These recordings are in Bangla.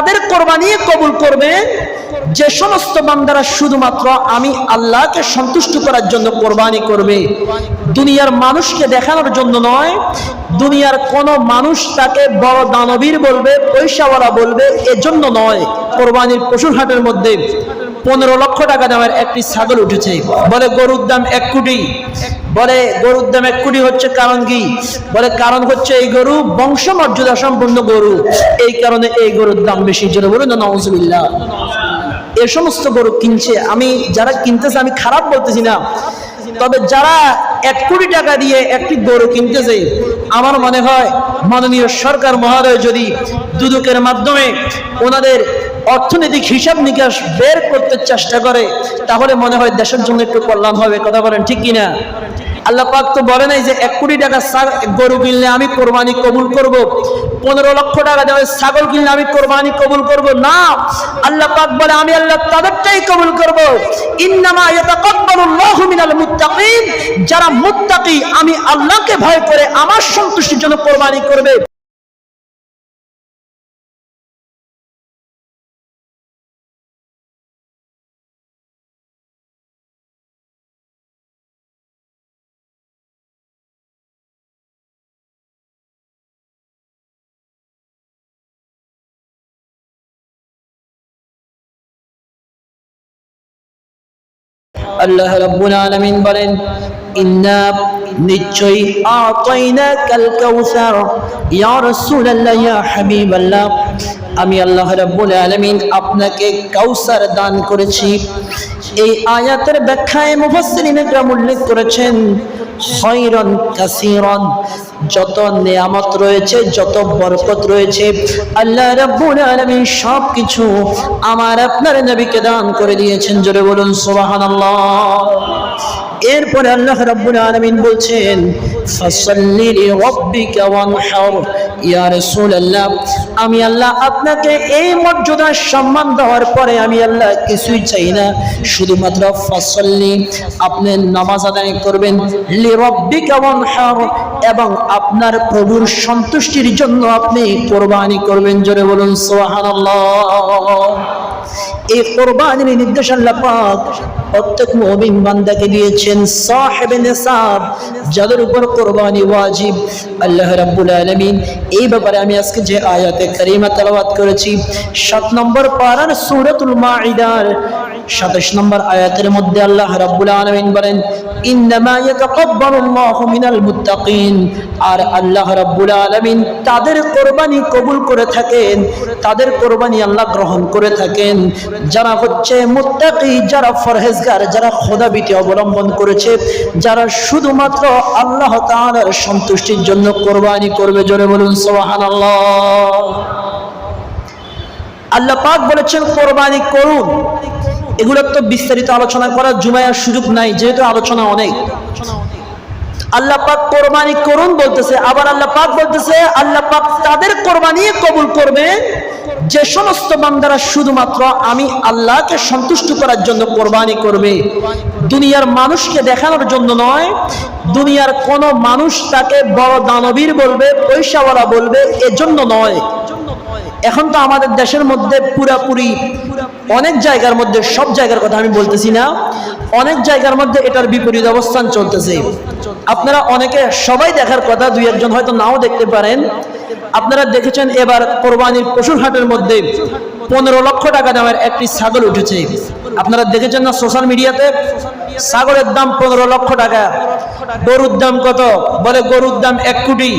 তাদের কোরবানি কবুল করবে, যে সমস্ত বান্দারা শুধুমাত্র আমি আল্লাহকে সন্তুষ্ট করার জন্য কোরবানি করবে। দুনিয়ার মানুষকে দেখানোর জন্য নয়, দুনিয়ার কোন মানুষ তাকে বড় দানবীর বলবে, পয়সাওয়ালা বলবে, এজন্য নয়। কোরবানির পশুর হাটের মধ্যে পনেরো লক্ষ টাকা দামের একটি ছাগল উঠেছে। বলে গরুর দাম এক কোটি। বলে গরুর দাম এক কোটি হচ্ছে কারণ কি? বলে কারণ হচ্ছে এই গরু বংশমর্যাদা সম্পন্ন গরু। এই কারণে এই গরুর দাম বেশি। জোরে বলুন না নজবিল্লা এ সমস্ত গরু কিনছে। আমি যারা কিনতেছে, আমি খারাপ বলতেছি না। তবে যারা এক কোটি টাকা দিয়ে একটি গরু কিনতেছে, আমার মনে হয় মাননীয় সরকার মহোদয় যদি দুদকের মাধ্যমে ওনাদের অর্থনৈতিক হিসাব নিকাশ বের করতে চেষ্টা করে, তাহলে মনে হয় দেশের জন্য একটু কল্যাণ হবে, কথা বলেন ঠিক কিনা? আল্লাহ পাক তো বলে নাই যে এক কোটি টাকা গরু কিনলে আমি কোরবানি কবুল করব, পনেরো লক্ষ টাকা দেওয়া ছাগল কিনলে আমি কোরবানি কবুল করব, না। আল্লাহ পাক বলে, আমি আল্লাহ তাদেরটাই কবুল করব। ইন্নামা যারা মুত্তাকি, আমি আল্লাহকে ভয় করে আমার সন্তুষ্টির জন্য কোরবানি করবে। আল্লাহ রাব্বুল আলামিন বলেন, ইন্না নিশ্চয়ই আতাইনা কাল কাউসার। ইয়া রাসূলুল্লাহ, ইয়া হাবিবাল্লাহ, আমি আল্লাহ রাব্বুল আলামিন আপনাকে কাউসার দান করেছি। এই আয়াতের ব্যাখ্যায় মুফাসসিরিন একরাম উল্লেখ করেছেন খৈরন কাসীরন যত নিয়ামত রয়েছে, যত বরকত রয়েছে, আল্লাহ রাব্বুল আলামিন সব কিছু আমার আপনার নবীকে দান করে দিয়েছেন। জোরে বলুন, সুবহানাল্লাহ। এরপরে আল্লাহ রাব্বুল আলামিন বলছেন, ফাসাল্লি লিরাব্বিকা ওয়ানহার। ইয়া রাসূলুল্লাহ, আমি আল্লাহ আপনাকে এই মর্যাদার সম্মান দেওয়ার পরে আমি আল্লাহ কিছুই চাই না। শুধুমাত্র ফাসাল্লি, আপনি নামাজ আদায় করবেন, লিরাব্বিকা ওয়ানহার, এবং আপনার প্রভুর সন্তুষ্টির জন্য আপনি কোরবানি করবেন। জোরে বলুন, সুবহানাল্লাহ। এই কোরবানির নির্দেশ আল্লাহ পাক প্রত্যেক মুমিন বান্দাকে দিয়েছেন সাহেব নেসাব, যাদের উপর কোরবানি ওয়াজিব। আল্লাহ রাব্বুল আলামিন, এই ব্যাপারে আমি আজকে যে আয়াতে কারিমা তেলাওয়াত করেছি, সাত নম্বর পারার সূরাতুল মাইদার সাতাশ নম্বর আয়াতের মধ্যে আল্লাহ রাব্বুল আলামিন বলেন আর আল্লাহ রাব্বুল আলামিন তাদের কোরবানি কবুল করে থাকেন, তাদের কোরবানি আল্লাহ গ্রহণ করে থাকেন। যারা হচ্ছে মুত্তাকি, যারা ফরহেজগার যারা খোদাবিতে অবলম্বন করেছে, যারা শুধুমাত্র আল্লাহ তাআলার সন্তুষ্টির জন্য কোরবানি করবে, জোরে বলুন, সুবহানাল্লাহ। আল্লাহ পাক বলেছেন, কোরবানি করুন। এগুলোর তো বিস্তারিত আলোচনা করার জুমায়ার সুযোগ নাই, যেহেতু আলোচনা অনেক। আল্লাহ পাক কোরবানি করুন বলতেছে, আবার আল্লাহ পাক বলতেছে, আল্লাহ পাক তাদের কোরবানি কবুল করবে। যে সমস্ত বান্দারা শুধুমাত্র আমি আল্লাহকে সন্তুষ্ট করার জন্য কোরবানি করবে। দুনিয়ার মানুষকে দেখানোর জন্য নয়, দুনিয়ার কোন মানুষ তাকে বড় দানবীর বলবে, পয়সাওয়ালা বলবে, এজন্য নয়। এখন তো আমাদের দেশের মধ্যে পুরাপুরি অনেক জায়গার মধ্যে, সব জায়গার কথা আমি বলতেছি না, অনেক জায়গার মধ্যে এটার বিপরীত অবস্থান চলতেছে। আপনারা অনেকে সবাই দেখার কথা, দুই একজন হয়তো নাও দেখতে পারেন। আপনারা দেখেছেন এবার কোরবানির পশুর হাটের মধ্যে পনেরো লক্ষ টাকা দামের একটি ছাগল উঠেছে। আপনারা দেখেছেন না সোশ্যাল মিডিয়াতে ছাগলের দাম পনেরো লক্ষ টাকা। গরুর দাম কত? বলে গরুর দাম এক কোটি।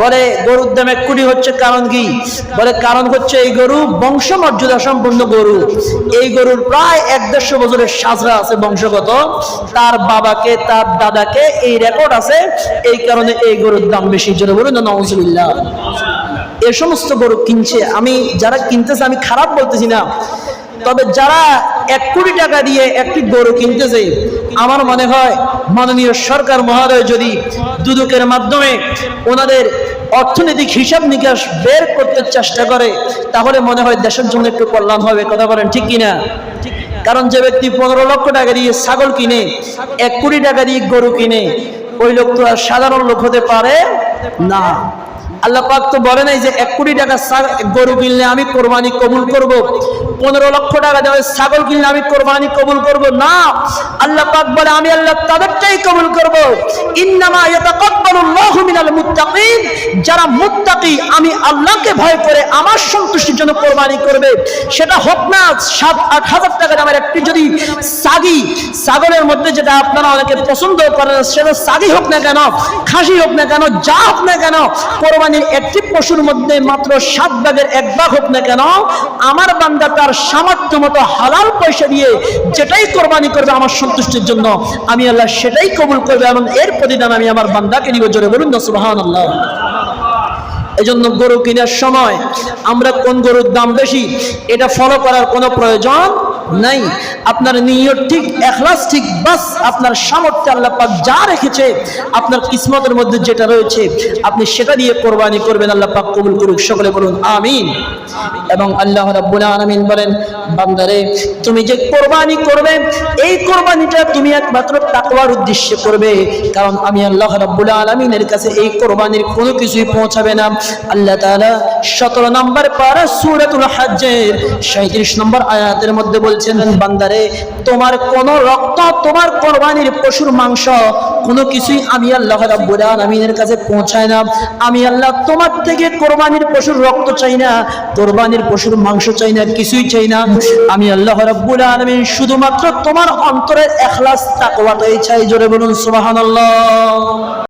বলে গরুর দাম এক কোটি হচ্ছে কারণ কি? বলে কারণ হচ্ছে এই গরু বংশ মর্যাদা সম্পন্ন গরু। এই গরুর প্রায় এক দেড়শো বছরের সাজরা আছে। বংশগত তার বাবাকে, তার দাদাকে এই রেকর্ড আছে। এই কারণে এই গরুর দাম বেশি। জন্য বলুন নজরুল্লাহ এ সমস্ত গরু কিনছে। আমি যারা কিনতেছে, আমি খারাপ বলতেছি না। তবে যারা এক কোটি টাকা দিয়ে একটি গরু কিনতেছে, আমার মনে হয় মাননীয় সরকার মহোদয় যদি দুদকের মাধ্যমে ওনাদের অর্থনৈতিক হিসাব নিকাশ বের করতে চেষ্টা করে, তাহলে মনে হয় দেশের জন্য একটু কল্যাণ হবে। কথা বলেন ঠিক কিনা? কারণ যে ব্যক্তি পনেরো লক্ষ টাকা দিয়ে ছাগল কিনে, এক কোটি টাকা দিয়ে গরু কিনে, ওই লোক তো আর সাধারণ লোক হতে পারে না। আল্লাহ পাক তো বলে নাই যে এক কোটি টাকা গরু কিনলে আমি কোরবানি কবুল করব। পনেরো লক্ষ টাকা দেওয়া ছাগল কিনলে আমি কোরবানি কবুল করব। না, আল্লাহ পাক বলে, আমি আল্লাহ তাদেরটাই কবুল করব। যারা আমি আল্লাহকে ভয় করে আমার সন্তুষ্টির জন্য কোরবানি করবে। সেটা হোক না, সাত, আট হাজার টাকা দামের একটি যদি সাগি, ছাগলের মধ্যে যেটা আপনারা অনেকে পছন্দ করেন, সেটা সাগি হোক না কেন, খাসি হোক না কেন, যা হোক না কেন কোরবানির একটি পশুর মধ্যে মাত্র সাত ভাগের এক ভাগ হোক না কেন, আমার বান্দা তার সামর্থ্য মতো হালাল পয়সা দিয়ে যেটাই কোরবানি করবে আমার সন্তুষ্টির জন্য, আমি আল্লাহ সেটাই কবুল করবে এবং এর প্রতিদান আমি আমার বান্দাকে নিব। জোরে বলুন না সুবাহান আল্লাহ জন্য গরু কেনার সময় আমরা কোন গরুর দাম বেশি, এটা ফলো করার কোনো প্রয়োজন নাই। আপনার নিয়ত ঠিক, এখলাস ঠিক, বাস আপনার সামর্থ্য আল্লাহ পাক যা রেখেছে, আপনার কিসমতের মধ্যে যেটা রয়েছে, আপনি সেটা দিয়ে কোরবানি করবেন, আল্লাহ পাক কবুল করুক। সকলে বলুন, আমিন। এবং আল্লাহ রাব্বুল আলামিন বলেন, বান্দারে, তুমি যে কোরবানি করবে, এই কোরবানিটা তুমি একমাত্র তাকওয়ার উদ্দেশ্যে করবে। কারণ আমি আল্লাহ রাব্বুল আলামিনের কাছে এই কোরবানির কোনো কিছুই পৌঁছাবে না। আল্লাহ তাআলা 17 নম্বর পারা সূরাতুল হজ্জের 37 নম্বর আয়াতের মধ্যে বলছেন বান্দারে, তোমার কোন রক্ত, তোমার কোরবানির পশুর মাংস কোনো কিছুই আমি আল্লাহ রাব্বুল আলামিনের কাছে পৌঁছায় না। আমি আল্লাহ তোমার থেকে কোরবানির পশুর রক্ত চাই না, কোরবানির পশুর মাংস চাই না, কিছুই চাই না। আমি আল্লাহ রাব্বুল আলামিন শুধুমাত্র তোমার অন্তরের এখলাস, তাকওয়াটাই চাই। জোরে বলুন, সুবহানাল্লাহ।